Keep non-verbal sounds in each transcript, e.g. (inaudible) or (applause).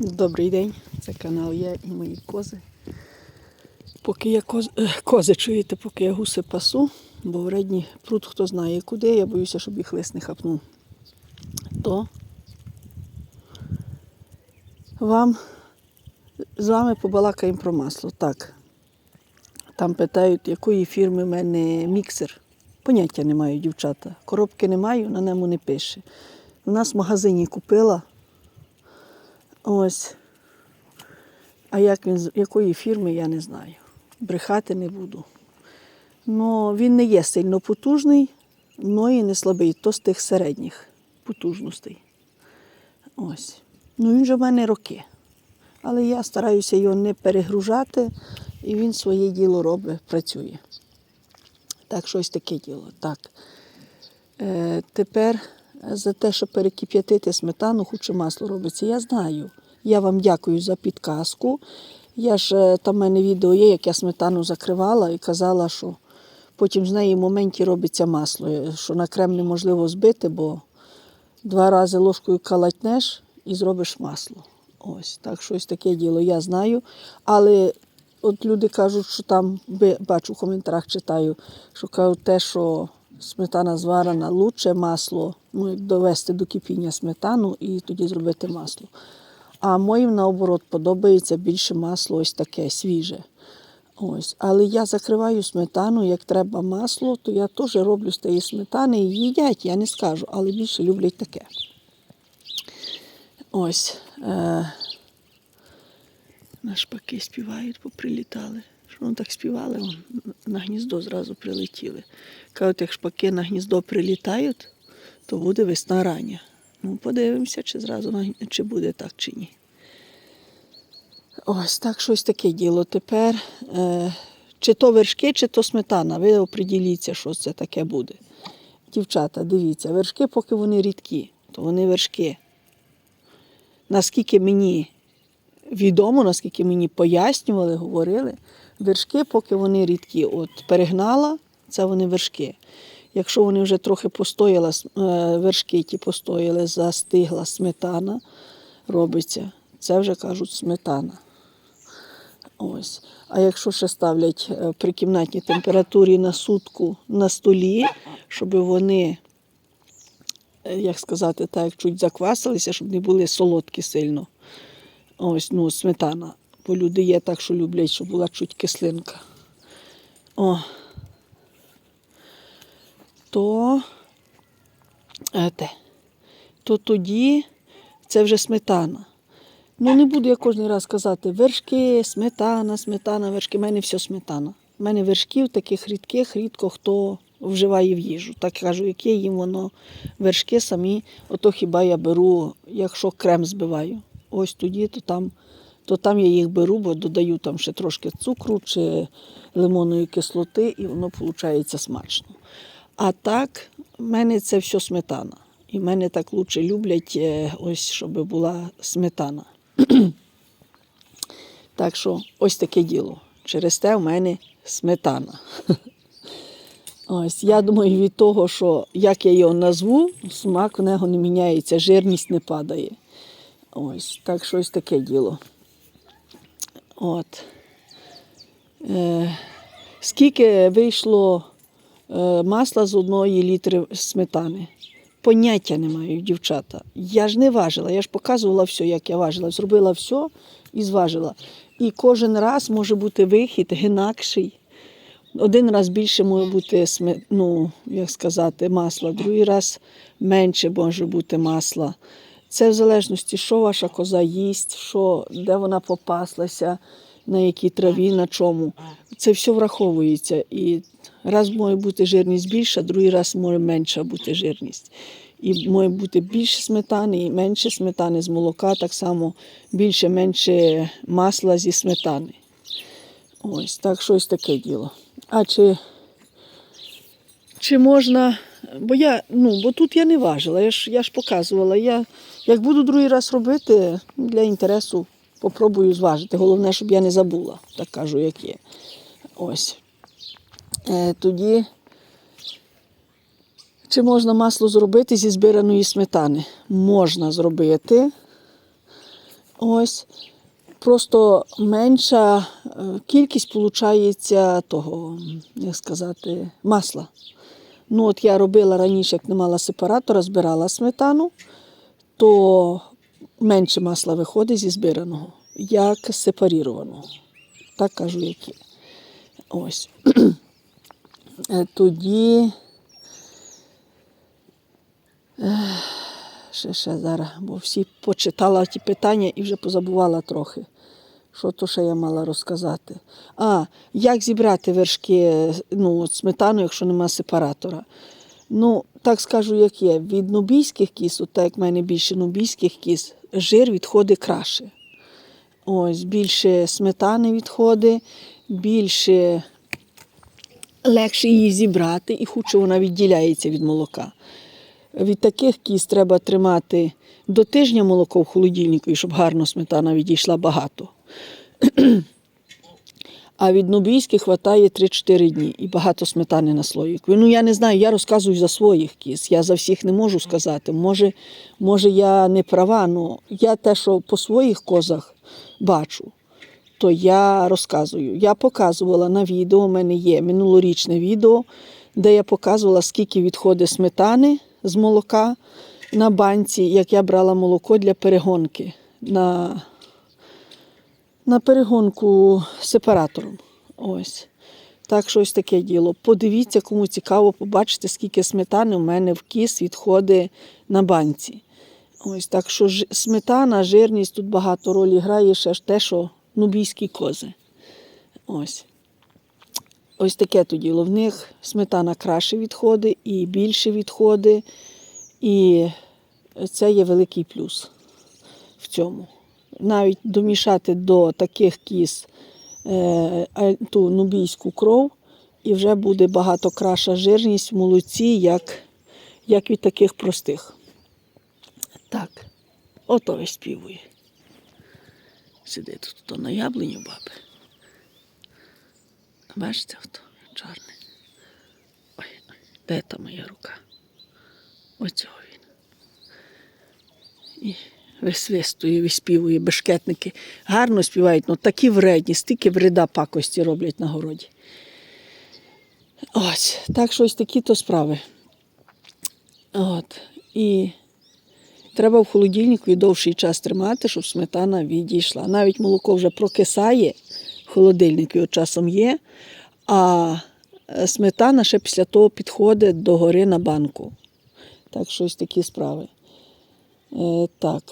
Добрий день, це канал я і мої кози. Поки я коз... е, кози чуєте, поки я гуси пасу, бо вредні пруд хто знає куди, я боюся, щоб їх лис не хапнув. То вам з вами побалакаємо про масло. Так. Там питають, якої фірми в мене міксер. Поняття не маю, дівчата. Коробки не маю, на ньому не пише. У нас в магазині купила. Ось. А як він, якої фірми, я не знаю. Брехати не буду. Ну, він не є сильно потужний, але і не слабий, то з тих середніх потужностей. Ось. Ну, він же в мене роки. Але я стараюся його не перегружати, і він своє діло робить, працює. Так, щось таке діло. Так. Е, тепер за те, щоб перекип'ятити сметану, хоче масло робиться. Я знаю. Я вам дякую за підказку. Я ж е, там в мене відео є, як я сметану закривала і казала, що потім з неї в моменті робиться масло, е, що на крем неможливо збити, бо два рази ложкою калатнеш і зробиш масло. Ось так, щось таке діло, я знаю. Але от люди кажуть, що там, бачу в коментарях читаю, що кажуть те, що сметана зварена, лучше масло, ну, довести до кипіння сметану і тоді зробити масло. А моїм наоборот подобається більше масло ось таке свіже. Ось. Але я закриваю сметану, як треба масло, то я теж роблю з тієї сметани і їдять, я не скажу, але більше люблять таке. Ось. Е- на шпаки співають, поприлітали. Що вони так співали, на гніздо зразу прилетіли. Кажуть, як шпаки на гніздо прилітають, то буде весна рання. Ну, подивимося, чи зразу чи буде так, чи ні. Ось так щось таке діло. Тепер е, чи то вершки, чи то сметана. Ви оприділіться, що це таке буде. Дівчата, дивіться, вершки, поки вони рідкі, то вони вершки. Наскільки мені відомо, наскільки мені пояснювали, говорили, вершки, поки вони рідкі. От перегнала, це вони вершки. Якщо вони вже трохи постояли, е, вершки ті постояли, застигла сметана, робиться, це вже кажуть сметана. Ось. А якщо ще ставлять е, при кімнатній температурі на сутку на столі, щоб вони, е, як сказати, так, чуть заквасилися, щоб не були солодкі сильно. Ось, ну, сметана. Бо люди є так, що люблять, щоб була чуть кислинка. О. То, е, те, то тоді це вже сметана. Ну, не буду я кожен раз казати вершки, сметана, сметана, вершки. У мене все сметана. У мене вершків таких рідких, рідко хто вживає в їжу. Так кажу, яке їм воно вершки самі, ото хіба я беру, якщо крем збиваю. Ось тоді, то там, то там я їх беру, бо додаю там ще трошки цукру чи лимонної кислоти, і воно виходить смачно. А так, в мене це все сметана. І в мене так лучше люблять, е, ось, щоб була сметана. (clears throat) Так що ось таке діло. Через те в мене сметана. (laughs) Ось, я думаю, від того, що як я його назву, смак в нього не міняється, жирність не падає. Ось, так що ось таке діло. От. Е, скільки вийшло масла з одної літри сметани? Поняття не маю, дівчата. Я ж не важила, я ж показувала все, як я важила. Зробила все і зважила. І кожен раз може бути вихід інакший. Один раз більше може бути ну, як сказати, масла, другий раз менше може бути масла. Це в залежності, що ваша коза їсть, що, де вона попаслася, на якій траві, на чому. Це все враховується. І раз може бути жирність більша, другий раз може менша бути жирність. І може бути більше сметани і менше сметани з молока, так само більше-менше масла зі сметани. Ось так щось таке діло. А чи, чи можна. Бо я, ну, бо тут я не важила, я ж, я ж показувала. Я, як буду другий раз робити, для інтересу попробую зважити. Головне, щоб я не забула, так кажу, як є. Ось. Е, тоді, чи можна масло зробити зі збираної сметани? Можна зробити. Ось. Просто менша е, кількість виходить того, як сказати, масла. Ну, от я робила раніше, як не мала сепаратора, збирала сметану, то менше масла виходить зі збираного, як сепарірованого. Так кажу, які. Ось. Е, Тоді. Ще, ще зараз, бо всі почитала ті питання і вже позабувала трохи. Що то ще я мала розказати? А, як зібрати вершки ну, сметану, якщо нема сепаратора? Ну, так скажу, як є. Від нубійських кіс, от так як в мене більше нубійських кіс, жир відходить краще. Ось, більше сметани відходить, більше легше її зібрати і худше вона відділяється від молока. Від таких кіз треба тримати до тижня молоко в холодильнику, щоб гарно сметана відійшла багато. А від нубійських вистачає 3-4 дні і багато сметани на слоїк. Ну я не знаю, я розказую за своїх кіз. Я за всіх не можу сказати. Може, може я не права, але я те, що по своїх козах бачу, то я розказую. Я показувала на відео, у мене є минулорічне відео, де я показувала, скільки відходить сметани з молока на банці, як я брала молоко для перегонки на, на перегонку сепаратором. Ось. Так що ось таке діло. Подивіться, кому цікаво побачити, скільки сметани у мене в кіс відходить на банці. Ось так що ж- сметана, жирність тут багато ролі грає ще ж те, що нубійські кози. Ось. Ось таке то діло. В них сметана краще відходить і більше відходить. І це є великий плюс в цьому. Навіть домішати до таких кіз е, ту нубійську кров, і вже буде багато краща жирність в молоці, як, як від таких простих. Так, ото виспівує. Сидить тут то на яблуню баби. Бачите, ото чорне. Ой, де та моя рука? Оцього він. І висвистує, виспівує, бешкетники. Гарно співають, але такі вредні, стільки вреда пакості роблять на городі. Ось, так що ось такі то справи. От. І треба в холодильнику і довший час тримати, щоб сметана відійшла. Навіть молоко вже прокисає, в холодильнику часом є, а е, сметана ще після того підходить до гори на банку. Так що ось такі справи. Е, так.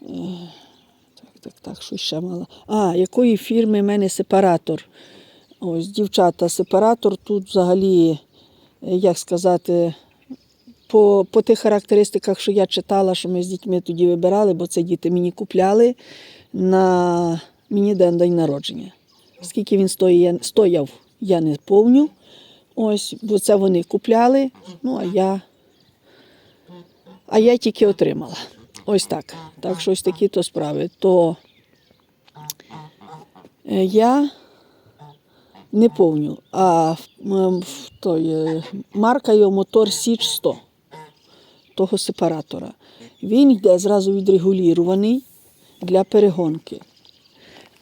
Так, так, так, що ще мала. А, якої фірми в мене сепаратор? Ось, дівчата, сепаратор тут взагалі, як сказати, по, по тих характеристиках, що я читала, що ми з дітьми тоді вибирали, бо це діти мені купляли на мені день, день народження. Скільки він стояв, я не помню. Ось, бо це вони купляли, ну а я, а я тільки отримала. Ось так. Так що ось такі то справи. То е, я не помню, а той, е, марка його мотор Січ 100 того сепаратора. Він йде зразу відрегулірований для перегонки.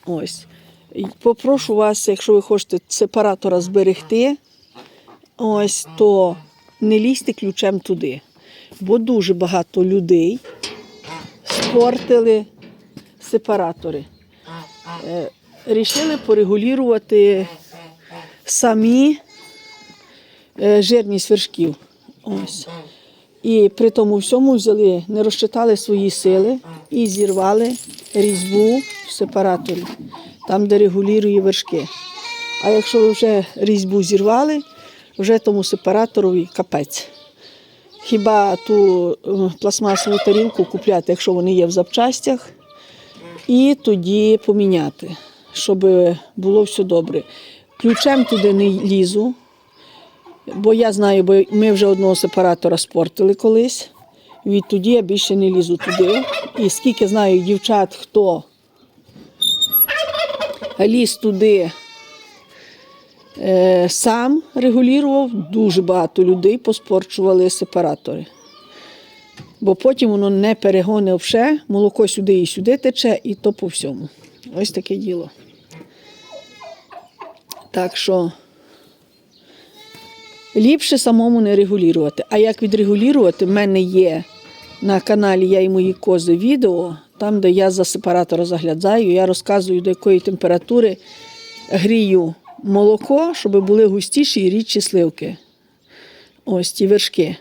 Ось. Попрошу вас, якщо ви хочете сепаратора зберегти, ось, то не лізьте ключем туди. Бо дуже багато людей спортили сепаратори. Е, Рішили порегулювати самі е, жирність вершків. Ось. І при тому всьому взяли, не розчитали свої сили і зірвали різьбу в сепараторі, там, де регулює вершки. А якщо ви вже різьбу зірвали, вже тому сепараторові капець. Хіба ту е, пластмасову тарілку купляти, якщо вони є в запчастях, і тоді поміняти, щоб було все добре. Ключем туди не лізу, бо я знаю, бо ми вже одного сепаратора спортили колись. Відтоді я більше не лізу туди. І скільки знаю дівчат, хто ліз туди сам регулював, дуже багато людей поспорчували сепаратори. бо потім воно не перегоне все, молоко сюди і сюди тече, і то по всьому. Ось таке діло. Так що ліпше самому не регулювати. А як відрегулювати, в мене є на каналі Я і мої кози відео, там, де я за сепаратора заглядаю, я розказую, до якої температури грію молоко, щоб були густіші і рідші сливки. Ось ті вершки.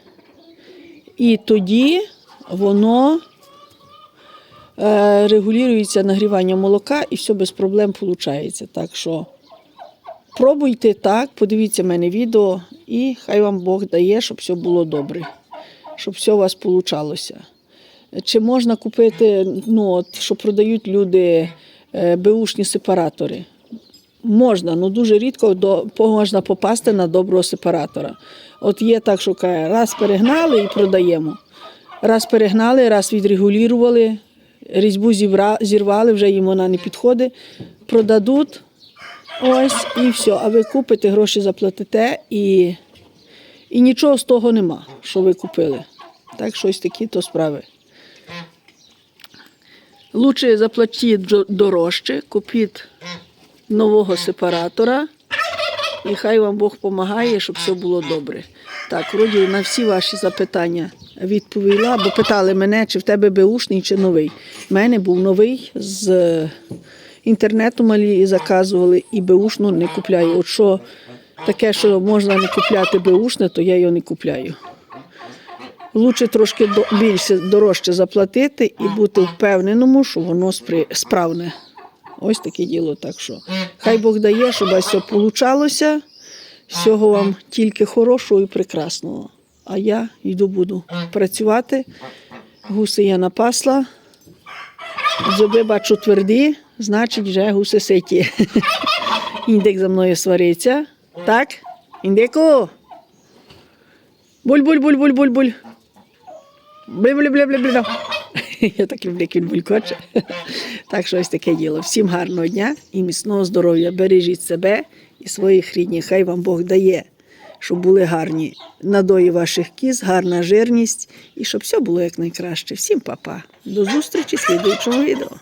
І тоді воно е, регулюється нагрівання молока і все без проблем виходить. Так що пробуйте так, подивіться в мене відео, і хай вам Бог дає, щоб все було добре, щоб все у вас вийшло. Чи можна купити, ну, от, що продають люди е, беушні сепаратори? Можна, але дуже рідко до, можна попасти на доброго сепаратора. От є так, що каже, раз перегнали і продаємо. Раз перегнали, раз відрегулювали, різьбу зібра, зірвали, вже їм вона не підходить, продадуть. Ось і все. А ви купите, гроші заплатите і, і нічого з того нема, що ви купили. Так, щось такі то справи. Лучше заплатіть дорожче, купіть нового сепаратора, і хай вам Бог допомагає, щоб все було добре. Так, вроді на всі ваші запитання відповіла, бо питали мене, чи в тебе беушний, чи новий. У мене був новий з інтернету малі заказували і беушну не купляю. От що таке, що можна не купляти беушне, то я його не купляю. Лучше трошки більше дорожче заплатити і бути впевненому, що воно справне. Ось таке діло. Так що хай Бог дає, щоб вас все получалося. Всього вам тільки хорошого і прекрасного. А я йду буду працювати. Гуси я напасла. Зуби бачу тверді, значить вже гуси ситі. (laughs) Індик за мною свариться. Так? Індику? Буль-буль-буль-буль-буль-буль. Бля-бля-бля-бля-бля. (laughs) Я так люблю, як він булькоче. (laughs) Так що ось таке діло. Всім гарного дня і міцного здоров'я. Бережіть себе і своїх рідних. Хай вам Бог дає, щоб були гарні надої ваших кіз, гарна жирність і щоб все було якнайкраще. Всім па-па. До зустрічі в слідуючому відео.